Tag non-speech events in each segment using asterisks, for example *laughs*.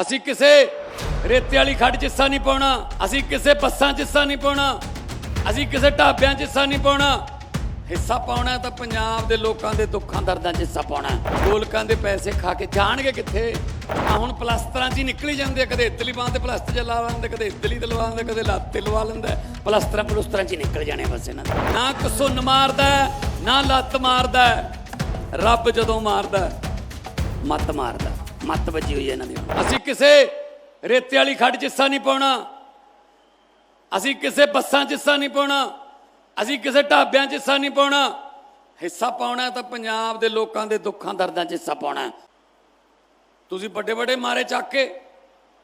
ਅਸੀਂ ਕਿਸੇ ਰੇਤੇ ਵਾਲੀ ਖੱਡ 'ਚ ਹਿੱਸਾ ਨਹੀਂ ਪਾਉਣਾ। ਅਸੀਂ ਕਿਸੇ ਬੱਸਾਂ 'ਚ ਹਿੱਸਾ ਨਹੀਂ ਪਾਉਣਾ। ਅਸੀਂ ਕਿਸੇ ਢਾਬਿਆਂ 'ਚ ਹਿੱਸਾ ਨਹੀਂ ਪਾਉਣਾ। ਹਿੱਸਾ ਪਾਉਣਾ ਤਾਂ ਪੰਜਾਬ ਦੇ ਲੋਕਾਂ ਦੇ ਦੁੱਖਾਂ ਦਰਦਾਂ 'ਚ ਹਿੱਸਾ ਪਾਉਣਾ। ਹੈ। ਗੋਲਕਾਂ ਦੇ ਪੈਸੇ ਖਾ ਕੇ ਜਾਣਗੇ ਕਿੱਥੇ? ਆ ਹੁਣ ਪਲਸਤਰਾਂ 'ਚ ਹੀ ਨਿਕਲੀ ਜਾਂਦੇ ਆ। ਕਦੇ ਇਤਲੀ ਬਾਂਹ ਤੇ ਪਲਸਤਰ ਚ ਲਾ ਲੈਂਦੇ ਕਦੇ ਇਤਲੀ ਤੇ ਲਵਾ ਲੈਂਦੇ ਕਦੇ ਲੱਤ ਤੇ ਲਵਾ ਲੈਂਦਾ। ਪਲਸਤਰਾਂ ਪਲਸਤਰਾਂ 'ਚ ਹੀ ਨਿਕਲ ਜਾਣੇ ਬਸ ਇਹਨਾਂ ਦੇ। ਨਾ ਕਸੁੰਨ ਮਾਰਦਾ ਨਾ ਲੱਤ ਮਾਰਦਾ। ਰੱਬ ਜਦੋਂ ਮਾਰਦਾ ਹੈ, ਮੱਤ ਮਾਰਦਾ। ਮੱਤ ਵੱਜੀ ਹੋਈ ਹੈ ਇਹਨਾਂ ਦੀ। ਅਸੀਂ ਕਿਸੇ ਰੇਤੇ ਵਾਲੀ ਖੱਡ 'ਚ ਹਿੱਸਾ ਨਹੀਂ ਪਾਉਣਾ। ਅਸੀਂ ਕਿਸੇ ਬੱਸਾਂ 'ਚ ਹਿੱਸਾ ਨਹੀਂ ਪਾਉਣਾ। ਅਸੀਂ ਕਿਸੇ ਢਾਬਿਆਂ 'ਚ ਹਿੱਸਾ ਨਹੀਂ ਪਾਉਣਾ। ਹਿੱਸਾ ਪਾਉਣਾ ਤਾਂ ਪੰਜਾਬ ਦੇ ਲੋਕਾਂ ਦੇ ਦੁੱਖਾਂ ਦਰਦਾਂ 'ਚ ਹਿੱਸਾ ਪਾਉਣਾ ਤੁਸੀਂ ਵੱਡੇ ਵੱਡੇ ਮਾਰੇ ਚੱਕ ਕੇ,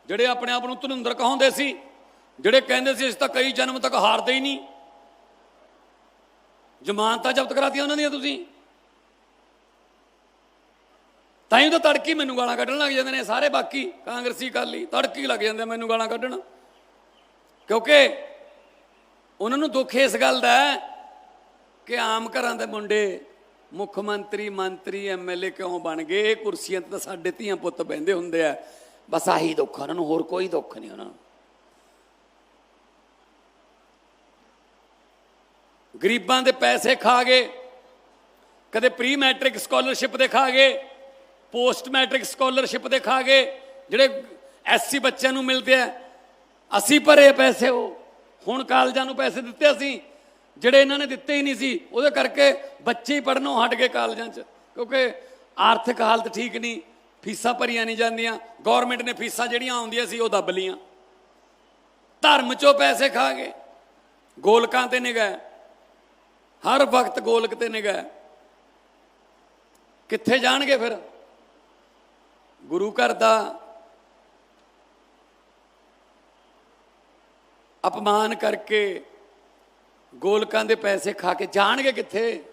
ਜਿਹੜੇ ਆਪਣੇ ਆਪ ਨੂੰ ਧਨੁੰਦਰ ਕਹਾਉਂਦੇ ਸੀ, ਜਿਹੜੇ ਕਹਿੰਦੇ ਸੀ ਅਸੀਂ ਤਾਂ ਕਈ ਜਨਮ ਤੱਕ ਹਾਰਦੇ ਹੀ ਨਹੀਂ। ਜ਼ਮਾਨਤਾਂ ਜ਼ਬਤ ਕਰਾਤੀਆਂ ਉਹਨਾਂ ਦੀਆਂ ਤੁਸੀਂ। ਤਾਂ ਹੀ ਤਾਂ ਤੜਕੀ ਮੈਨੂੰ ਗਾਲਾਂ ਕੱਢਣ ਲੱਗ ਜਾਂਦੇ ਨੇ, ਸਾਰੇ ਬਾਕੀ ਕਾਂਗਰਸੀ ਕਾਲੀ ਤੜਕੀ ਲੱਗ ਜਾਂਦੇ ਮੈਨੂੰ ਗਾਲਾਂ ਕੱਢਣ। ਕਿਉਂਕਿ ਉਹਨਾਂ ਨੂੰ ਦੁੱਖ ਇਸ ਗੱਲ ਦਾ ਕਿ ਆਮ ਘਰਾਂ ਦੇ ਮੁੰਡੇ ਮੁੱਖ ਮੰਤਰੀ ਮੰਤਰੀ ਐਮਐਲਏ ਕਿਉਂ ਬਣ ਗਏ? ਇਹ ਕੁਰਸੀਆਂ ਤੇ ਤਾਂ ਸਾਡੇ ਧੀਆਂ ਪੁੱਤ ਬਹਿੰਦੇ ਹੁੰਦੇ ਆ। ਬਸ ਆਹੀ ਦੁੱਖ ਉਹਨਾਂ ਨੂੰ, ਹੋਰ ਕੋਈ ਦੁੱਖ ਨਹੀਂ ਉਹਨਾਂ ਨੂੰ। ਗਰੀਬਾਂ ਦੇ ਪੈਸੇ ਖਾ ਗਏ, ਕਦੇ ਪ੍ਰੀ ਮੈਟ੍ਰਿਕ ਸਕਾਲਰਸ਼ਿਪ ਦੇ ਖਾ ਗਏ ਪੋਸਟ ਮੈਟ੍ਰਿਕ ਸਕਾਲਰਸ਼ਿਪ ਦੇ ਖਾ ਗਏ ਜਿਹੜੇ ਐਸਸੀ ਬੱਚਿਆਂ ਨੂੰ ਮਿਲਦੇ ਆ। ਅਸੀਂ ਭਰੇ ਪੈਸੇ ਉਹ। ਹੁਣ ਕਾਲਜਾਂ ਨੂੰ ਪੈਸੇ ਦਿੱਤੇ ਅਸੀਂ। ਜਿਹੜੇ ਇਹਨਾਂ ਨੇ ਦਿੱਤੇ ਹੀ ਨਹੀਂ ਸੀ, ਉਹਦੇ ਕਰਕੇ ਬੱਚੇ ਹੀ ਪੜਨੋਂ ਹਟ ਗਏ ਕਾਲਜਾਂ 'ਚ। ਕਿਉਂਕਿ ਆਰਥਿਕ ਹਾਲਤ ਠੀਕ ਨਹੀਂ, ਫੀਸਾਂ ਭਰੀਆਂ ਨਹੀਂ ਜਾਂਦੀਆਂ। ਗਵਰਨਮੈਂਟ ਨੇ ਫੀਸਾਂ ਜਿਹੜੀਆਂ ਆਉਂਦੀਆਂ ਸੀ, ਉਹ ਦੱਬ ਲੀਆਂ ਧਰਮ 'ਚੋਂ ਪੈਸੇ ਖਾ ਗਏ ਗੋਲਕਾਂ ਤੇ ਨਿਗਾਹ। ਹਰ ਵਕਤ ਗੋਲਕ ਤੇ ਨਿਗਾਹ। ਕਿੱਥੇ ਜਾਣਗੇ ਫਿਰ? ਗੁਰੂ ਘਰ ਦਾ ਅਪਮਾਨ ਕਰਕੇ ਗੋਲਕਾਂ ਦੇ ਪੈਸੇ ਖਾ ਕੇ ਜਾਣਗੇ ਕਿੱਥੇ?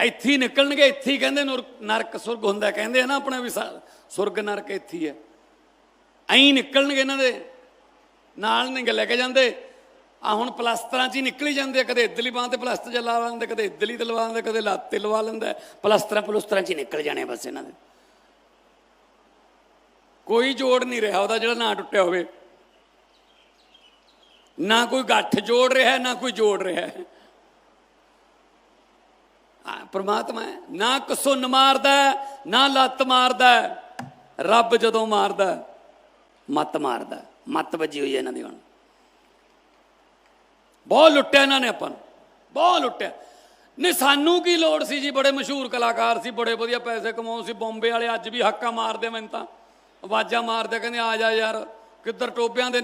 ਇੱਥੇ ਹੀ ਨਿਕਲਣਗੇ, ਇੱਥੇ ਹੀ ਕਹਿੰਦੇ ਨੁਰ- ਨਰਕ ਸੁਰਗ ਹੁੰਦਾ, ਕਹਿੰਦੇ ਆ ਨਾ ਆਪਣਾ ਵੀ ਸੁਰਗ, ਨਰਕ ਇੱਥੇ ਹੀ ਹੈ। ਐਂ ਨਿਕਲਣਗੇ ਇਹਨਾਂ ਦੇ। ਨਾਲ ਨਹੀਂ ਲੈ ਕੇ ਜਾਂਦੇ। ਆ ਹੁਣ ਪਲਸਤਰਾਂ 'ਚ ਹੀ ਨਿਕਲੀ ਜਾਂਦੇ ਆ ਕਦੇ ਇਦਲੀ ਬਾਂਹ ਤੇ ਪਲਸਤਰ ਚ ਲਾ ਲੈਂਦੇ ਕਦੇ ਇਦਲੀ ਤੇ ਲਵਾ ਲੈਂਦੇ ਕਦੇ ਲੱਤ ਤੇ ਲਵਾ ਲੈਂਦਾ। ਪਲਸਤਰਾਂ ਪਲਸਤਰਾਂ 'ਚ ਹੀ ਨਿਕਲ ਜਾਣੇ ਆ ਬਸ ਇਹਨਾਂ ਦੇ। ਕੋਈ ਜੋੜ ਨਹੀਂ ਰਿਹਾ ਉਹਦਾ ਜਿਹੜਾ ਨਾ ਟੁੱਟਿਆ ਹੋਵੇ। ਨਾ ਕੋਈ ਗੱਠ ਜੋੜ ਰਿਹਾ ਨਾ ਕੋਈ ਜੋੜ ਰਿਹਾ। ਪਰਮਾਤਮਾ ਹੈ ਨਾ ਕਸੁੰਨ ਮਾਰਦਾ ਨਾ ਲੱਤ ਮਾਰਦਾ। ਰੱਬ ਜਦੋਂ ਮਾਰਦਾ ਹੈ, ਮੱਤ ਮਾਰਦਾ ਹੈ। ਮੱਤ ਵੱਜੀ ਹੋਈ ਹੈ ਇਹਨਾਂ ਦੀ ਹੁਣ। ਬਹੁਤ ਲੁੱਟਿਆ ਇਹਨਾਂ ਨੇ ਆਪਾਂ ਨੂੰ। ਬਹੁਤ ਲੁੱਟਿਆ। ਨਹੀਂ, ਸਾਨੂੰ ਕੀ ਲੋੜ ਸੀ ਜੀ? ਬੜੇ ਮਸ਼ਹੂਰ ਕਲਾਕਾਰ ਸੀ, ਬੜੇ ਵਧੀਆ ਪੈਸੇ ਕਮਾਉਂ ਸੀ। ਬੰਬੇ ਵਾਲੇ ਅੱਜ ਵੀ ਹੱਕਾ ਮਾਰਦੇ ਮੈਨੂੰ ਤਾਂ। ਆਵਾਜ਼ਾਂ ਮਾਰਦੇ ਕਹਿੰਦੇ, ਆ ਜਾ ਯਾਰ, ਕਿੱਧਰ ਟੋਬਿਆਂ ਦੇ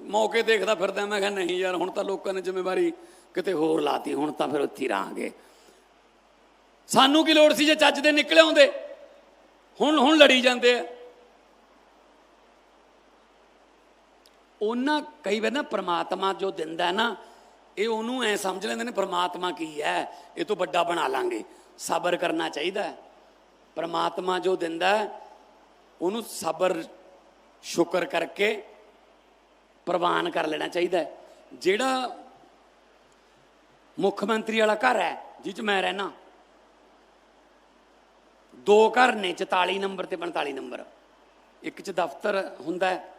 ਮੌਕੇ ਦੇਖਦਾ ਫਿਰਦਾ? ਮੈਂ ਕਿਹਾ, ਨਹੀਂ ਯਾਰ, ਹੁਣ ਤਾਂ ਲੋਕਾਂ ਨੇ ਜ਼ਿੰਮੇਵਾਰੀ ਕਿਤੇ ਹੋਰ ਲਾਤੀ, ਹੁਣ ਤਾਂ ਫਿਰ ਉੱਥੇ ਹੀ ਰਹਾਂਗੇ। ਸਾਨੂੰ ਕੀ ਲੋੜ ਸੀ ਜੇ ਚੱਜ ਦੇ ਨਿਕਲੇ ਆਉਂਦੇ? ਹੁਣ ਹੁਣ ਲੜੀ ਜਾਂਦੇ ਆ। ਉਹਨਾਂ ਕਈ ਵਾਰ ਨਾ ਪ੍ਰਮਾਤਮਾ ਜੋ ਦਿੰਦਾ ਨਾ, ਇਹ ਉਹਨੂੰ ਐ ਸਮਝ ਲੈਂਦੇ ਨੇ ਪ੍ਰਮਾਤਮਾ ਕੀ ਹੈ, ਇਹ ਤੋਂ ਵੱਡਾ ਬਣਾ ਲਾਂਗੇ। ਸਬਰ ਕਰਨਾ ਚਾਹੀਦਾ ਹੈ। ਪ੍ਰਮਾਤਮਾ ਜੋ ਦਿੰਦਾ ਉਹਨੂੰ ਸਬਰ, ਸ਼ੁਕਰ ਕਰਕੇ ਪ੍ਰਵਾਨ ਕਰ ਲੈਣਾ ਚਾਹੀਦਾ ਜਿਹੜਾ ਮੁੱਖ ਮੰਤਰੀ ਵਾਲਾ ਘਰ ਹੈ, ਜਿਹ 'ਚ ਮੈਂ ਰਹਿਣਾ ਦੋ ਘਰ ਨੇ 44 ਨੰਬਰ ਤੇ 45 ਨੰਬਰ। ਇੱਕ 'ਚ ਦਫ਼ਤਰ ਹੁੰਦਾ ਹੈ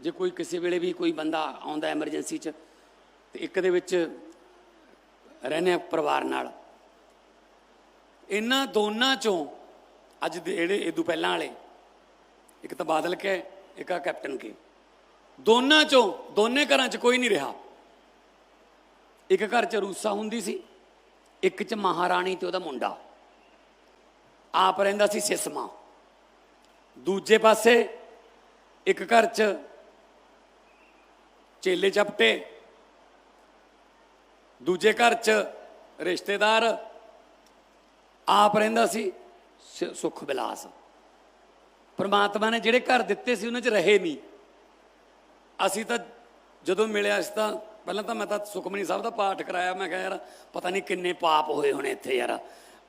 ਜੇ ਕੋਈ ਕਿਸੇ ਵੇਲੇ ਵੀ ਕੋਈ ਬੰਦਾ ਆਉਂਦਾ ਐਮਰਜੈਂਸੀ 'ਚ, ਤੇ ਇੱਕ ਦੇ ਵਿੱਚ ਰਹਿੰਦੇ ਆ ਪਰਿਵਾਰ ਨਾਲ। ਇਹਨਾਂ ਦੋਨਾਂ ਚੋਂ ਅੱਜ ਦੇ ਜਿਹੜੇ ਇਦੋਂ ਪਹਿਲਾਂ ਵਾਲੇ, ਇੱਕ ਤਾਂ ਬਾਦਲ ਕੇ, ਇੱਕ ਆ ਕੈਪਟਨ ਕੇ। ਦੋਨਾਂ ਚੋਂ, ਦੋਨੇ ਘਰਾਂ 'ਚ ਕੋਈ ਨਹੀਂ ਰਿਹਾ। ਇੱਕ ਘਰ 'ਚ ਰੂਸਾ ਹੁੰਦੀ ਸੀ, ਇੱਕ 'ਚ ਮਹਾਰਾਣੀ ਤੇ ਉਹਦਾ ਮੁੰਡਾ। ਆਪ ਰਹਿੰਦਾ ਸੀ ਸਿਸਮਾ। ਦੂਜੇ ਪਾਸੇ ਇੱਕ ਘਰ 'ਚ ਚੇਲੇ ਚਪਟੇ ਦੂਜੇ ਘਰ 'ਚ ਰਿਸ਼ਤੇਦਾਰ ਆਪ ਰਹਿੰਦਾ ਸੀ, ਸ- ਸੁਖ ਬਿਲਾਸ। ਪ੍ਰਮਾਤਮਾ ਨੇ ਜਿਹੜੇ ਘਰ ਦਿੱਤੇ ਸੀ, ਉਹਨਾਂ 'ਚ ਰਹੇ ਨਹੀਂ ਅਸੀਂ ਤਾਂ ਜਦੋਂ ਮਿਲਿਆ ਸੀ ਤਾਂ, ਪਹਿਲਾਂ ਤਾਂ ਮੈਂ ਤਾਂ ਸੁਖਮਨੀ ਸਾਹਿਬ ਦਾ ਪਾਠ ਕਰਾਇਆ, ਮੈਂ ਕਿਹਾ ਯਾਰ ਪਤਾ ਨਹੀਂ ਕਿੰਨੇ ਪਾਪ ਹੋਏ ਹੋਣੇ ਇੱਥੇ ਯਾਰ।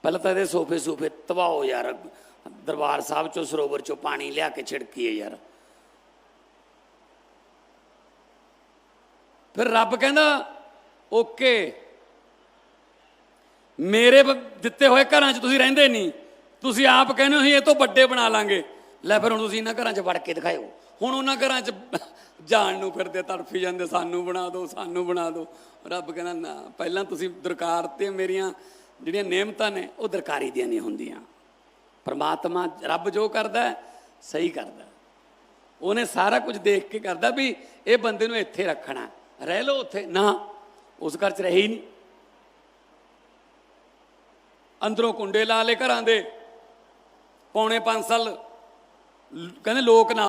ਪਹਿਲਾਂ ਤਾਂ ਇਹਦੇ ਸੋਫੇ ਸੂਫੇ ਤਬਾਹੋ ਯਾਰ। ਦਰਬਾਰ ਸਾਹਿਬ ਚੋਂ ਸਰੋਵਰ ਚੋਂ ਪਾਣੀ ਲਿਆ ਕੇ ਛਿੜਕੀਏ ਯਾਰ। ਫਿਰ ਰੱਬ ਕਹਿੰਦਾ, ਓਕੇ। ਮੇਰੇ ਦਿੱਤੇ ਹੋਏ ਘਰਾਂ 'ਚ ਤੁਸੀਂ ਰਹਿੰਦੇ ਨਹੀਂ। ਤੁਸੀਂ ਆਪ ਕਹਿੰਦੇ ਹੋ, ਅਸੀਂ ਇਹ ਤੋਂ ਵੱਡੇ ਬਣਾ ਲਾਂਗੇ। ਲੈ ਫਿਰ ਹੁਣ ਤੁਸੀਂ ਇਹਨਾਂ ਘਰਾਂ 'ਚ ਵੜ ਕੇ ਦਿਖਾਇਓ। ਹੁਣ ਉਹਨਾਂ ਘਰਾਂ 'ਚ *laughs* ਜਾਣ ਨੂੰ ਫਿਰਦੇ, ਤੜਫੀ ਜਾਂਦੇ, ਸਾਨੂੰ ਬਣਾ ਦਿਓ ਸਾਨੂੰ ਬਣਾ ਦਿਓ ਰੱਬ ਕਹਿੰਦਾ, ਨਾ, ਪਹਿਲਾਂ ਤੁਸੀਂ ਦਰਕਾਰ ਤੇ ਮੇਰੀਆਂ ਜਿਹੜੀਆਂ ਨਿਯਮਤਾਂ ਨੇ, ਉਹ ਦਰਕਾਰੀ ਦੀਆਂ ਨਹੀਂ ਹੁੰਦੀਆਂ। ਪਰਮਾਤਮਾ ਰੱਬ ਜੋ ਕਰਦਾ, ਸਹੀ ਕਰਦਾ। ਉਹਨੇ ਸਾਰਾ ਕੁਝ ਦੇਖ ਕੇ ਕਰਦਾ ਵੀ ਇਹ ਬੰਦੇ ਨੂੰ ਇੱਥੇ ਰੱਖਣਾ। ਰਹਿ ਲਓ ਉੱਥੇ। ਨਾ, ਉਸ ਘਰ 'ਚ ਰਹੇ ਹੀ ਨਹੀਂ ਅੰਦਰੋਂ ਕੁੰਡੇ ਲਾ ਲਏ ਘਰਾਂ ਦੇ। ਪੌਣੇ 5 ਸਾਲ, ਕਹਿੰਦੇ ਲੋਕ ਨਾ